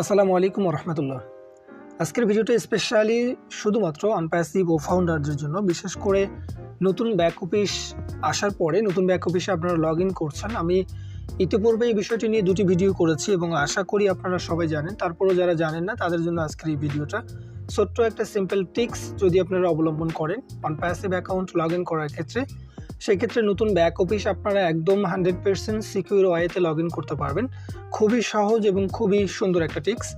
আসসালামু আলাইকুম রহমতুল্লাহ আজকের ভিডিওটা স্পেশালি শুধুমাত্র আনপ্যাসিভ ও ফাউন্ডারদের জন্য। বিশেষ করে নতুন ব্যাক অফিস আসার পরে, নতুন ব্যাক অফিসে আপনারা লগ ইন করছেন। আমি ইতিপূর্বে এই বিষয়টি নিয়ে দুটি ভিডিও করেছি এবং আশা করি আপনারা সবাই জানেন। তারপরেও যারা জানেন না, তাদের জন্য আজকের এই ভিডিওটা ছোট্ট একটা সিম্পল টিক্স যদি আপনারা অবলম্বন করেন on passive account log in করার ক্ষেত্রে, সেক্ষেত্রে নতুন ব্যাক অফিস আপনারা একদম হান্ড্রেড পার্সেন্ট সিকিউর ওয়েতে লগ ইন করতে পারবেন। খুবই সহজ এবং খুবই সুন্দর একটা টিক্স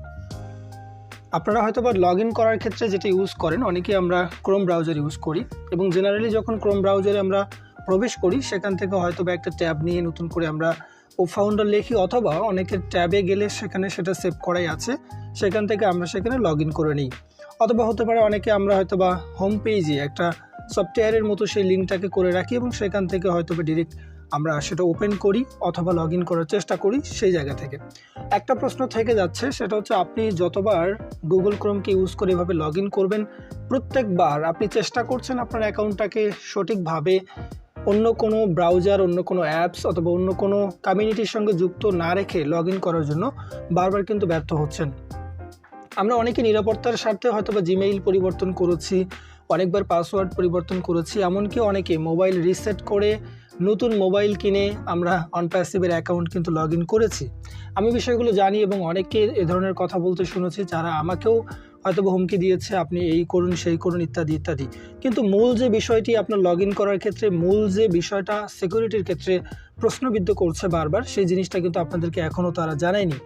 আপনারা হয়তো বা লগ ইন করার ক্ষেত্রে যেটা ইউজ করেন অনেকেই আমরা ক্রোম ব্রাউজার ইউজ করি এবং জেনারেলি যখন ক্রোম ব্রাউজারে আমরা প্রবেশ করি, সেখান থেকে হয়তো বা একটা ট্যাব নিয়ে নতুন করে আমরা ও ফাউন্ডার লিখি অথবা অনেকের ট্যাবে গেলে সেখানে সেটা সেভ করাই আছে। সেখান থেকে আমরা সেখানে লগ ইন করে নিই। অথবা হতে পারে অনেকে আমরা হয়তো বা হোম পেজে একটা সফটওয়্যারের মতো সেই লিঙ্কটাকে করে রাখি এবং সেখান থেকে হয়তো বা ডিরেক্ট আমরা সেটা ওপেন করি অথবা লগ করার চেষ্টা করি সেই জায়গা থেকে। একটা প্রশ্ন থেকে যাচ্ছে, সেটা হচ্ছে আপনি যতবার গুগল ক্রোমকে ইউজ করে এভাবে লগ করবেন, প্রত্যেকবার আপনি চেষ্টা করছেন আপনার অ্যাকাউন্টটাকে সঠিকভাবে অন্য কোনো ব্রাউজার অন্য কোনো অ্যাপস অথবা অন্য কোনো কমিউনিটির সঙ্গে যুক্ত না রেখে লগ করার জন্য বারবার কিন্তু ব্যর্থ হচ্ছেন। আমরা অনেকে নিরাপত্তার স্বার্থে হয়তো বা জিমেইল পরিবর্তন করেছি, অনেকবার পাসওয়ার্ড পরিবর্তন করেছি, এমনকি অনেকে মোবাইল রিসেট করে নতুন মোবাইল কিনে আমরা অনপ্যাসিভের অ্যাকাউন্ট কিন্তু লগ করেছি। আমি বিষয়গুলো জানি এবং অনেকে এ ধরনের কথা বলতে শুনেছি যারা আমাকেও হয়তো হুমকি দিয়েছে, আপনি এই করুন, সেই করুন, ইত্যাদি ইত্যাদি। কিন্তু মূল যে বিষয়টি আপনার লগ করার ক্ষেত্রে, মূল যে বিষয়টা সিকিউরিটির ক্ষেত্রে প্রশ্নবিদ্ধ করছে বারবার, সেই জিনিসটা কিন্তু আপনাদেরকে এখনও তারা জানায়নি।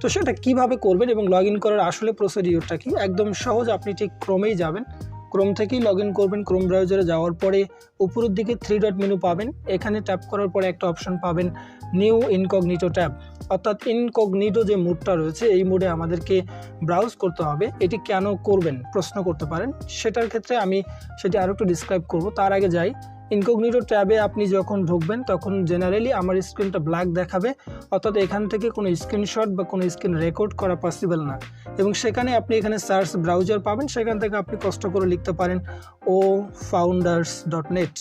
তো সেটা কীভাবে করবেন এবং লগ করার আসলে প্রসিডিওরটা কি? একদম সহজ, আপনি ঠিক ক্রমেই যাবেন। ক্রোম থেকেই লগ ইন করবেন, ক্রোম ব্রাউজারে যাওয়ার পরে উপরের দিকে থ্রি ডট মেনু পাবেন। এখানে ট্যাপ করার পরে একটা অপশন পাবেন নিউ ইনকগনিটো ট্যাব অর্থাৎ ইনকগনিটো যে মুডটা রয়েছে, এই মুডে আমাদেরকে ব্রাউজ করতে হবে। এটি কেন করবেন? প্রশ্ন করতে পারেন। সেটার ক্ষেত্রে আমি সেটি আরও একটু ডিসক্রাইব করব। তার আগে যাই। ইনকগনিটো ট্যাবে আপনি যখন ঢুকবেন, তখন জেনারেলি আমার স্ক্রিনটা ব্ল্যাক দেখাবে, অর্থাৎ এখান থেকে কোনো স্ক্রিনশট বা কোনো স্ক্রিন রেকর্ড করা পসিবল না। এবং সেখানে আপনি এখানে সার্চ ব্রাউজার পাবেন, সেখান থেকে আপনি কষ্ট করে লিখতে পারেন ও ফাউন্ডার্স ডট নেট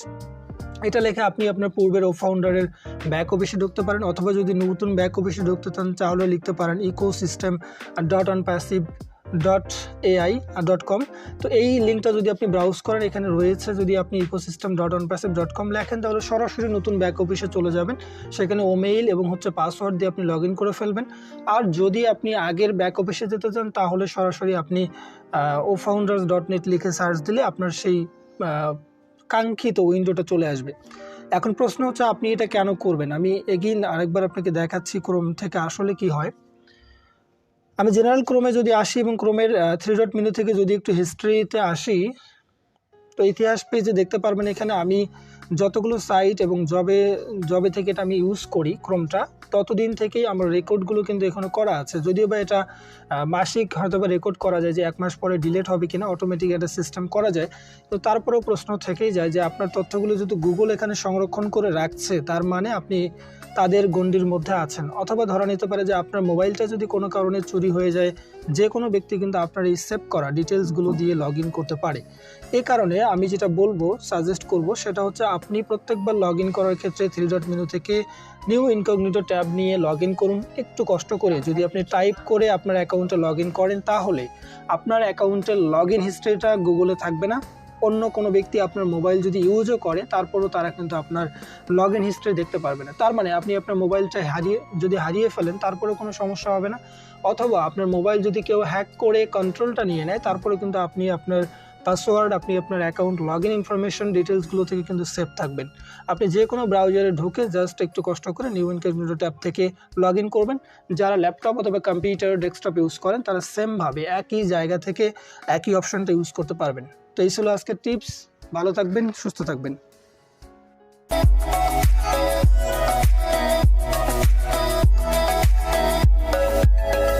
এটা লেখে আপনি আপনার পূর্বের ও ফাউন্ডারের ব্যাক অফিসে ঢুকতে পারেন, অথবা যদি নতুন ব্যাক অফিসে ঢুকতে চান, তাহলে লিখতে পারেন ecosystem dot OnPassive dot AI dot com তো এই লিঙ্কটা যদি আপনি ব্রাউজ করেন, এখানে রয়েছে যদি আপনি ecosystem dot OnPassive dot com লেখেন, তাহলে সরাসরি নতুন ব্যাক অফিসে চলে যাবেন। সেখানে ওমেইল এবং হচ্ছে পাসওয়ার্ড দিয়ে আপনি লগ করে ফেলবেন। আর যদি আপনি আগের ব্যাক অফিসে যেতে চান, তাহলে সরাসরি আপনি ও ফাউন্ডার্স ডট নেট লিখে সার্চ দিলে আপনার সেই কাঙ্ক্ষিত উইন্ডোটা চলে আসবে। এখন প্রশ্ন হচ্ছে, আপনি এটা কেন করবেন? আমি এগিন আরেকবার আপনাকে দেখাচ্ছি ক্রোম থেকে আসলে কি হয়। আমি জেনারেল ক্রোমে যদি আসি এবং ক্রোমের থ্রি ডট মেনু থেকে যদি একটু হিস্ট্রিতে আসি তো ইতিহাস পেজে দেখতে পারবেন এখানে আমি যতগুলো সাইট এবং জবে জবে থেকে এটা আমি ইউজ করি ক্রোমটা ততদিন থেকেই আমার রেকর্ডগুলো কিন্তু এখানে করা আছে। যদিও বা এটা মাসিক হয়তো বা রেকর্ড করা যায় যে এক মাস পরে ডিলেট হবে কিনা অটোমেটিক একটা সিস্টেম করা যায়। তো তারপরেও প্রশ্ন থেকেই যায় যে আপনার তথ্যগুলো যদি গুগল এখানে সংরক্ষণ করে রাখছে, তার মানে আপনি তাদের গণ্ডির মধ্যে আছেন। অথবা ধরা নিতে পারে যে আপনার মোবাইলটা যদি কোনো কারণে চুরি হয়ে যায়, যে কোনো ব্যক্তি কিন্তু আপনার এই সেভ করা ডিটেলসগুলো দিয়ে লগ করতে পারে। এ কারণে আমি যেটা বলব সাজেস্ট করব, সেটা হচ্ছে আপনি প্রত্যেকবার লগ ইন করার ক্ষেত্রে থ্রি ডট মেনু থেকে নিউ ইনকগনিটো ট্যাব নিয়ে লগ ইন করুন। একটু কষ্ট করে যদি আপনি টাইপ করে আপনার অ্যাকাউন্টে লগ ইন করেন, তাহলে আপনার অ্যাকাউন্টের লগ ইন হিস্ট্রিটা গুগলে থাকবে না। অন্য কোনো ব্যক্তি আপনার মোবাইল যদি ইউজও করে, তারপরও তারা কিন্তু আপনার লগ ইন হিস্ট্রি দেখতে পারবে না। তার মানে আপনি আপনার মোবাইলটা হারিয়ে, যদি হারিয়ে ফেলেন, তারপরেও কোনো সমস্যা হবে না। অথবা আপনার মোবাইল যদি কেউ হ্যাক করে কন্ট্রোলটা নিয়ে নেয় তারপরে কিন্তু আপনি আপনার পাসওয়ার্ড, আপনি আপনার অ্যাকাউন্ট লগ ইন ইনফরমেশন ডিটেলসগুলো থেকে কিন্তু সেভ থাকবেন। আপনি যে কোনো ব্রাউজারে ঢুকে জাস্ট একটু কষ্ট করে নিউ ইনকগনিটো ট্যাব থেকে লগ ইন করবেন। যারা ল্যাপটপ অথবা কম্পিউটার ডেস্কটপ ইউজ করেন, তারা সেমভাবে একই জায়গা থেকে একই অপশনটা ইউজ করতে পারবেন। তো এই ছিল আজকের টিপস ভালো থাকবেন, সুস্থ থাকবেন।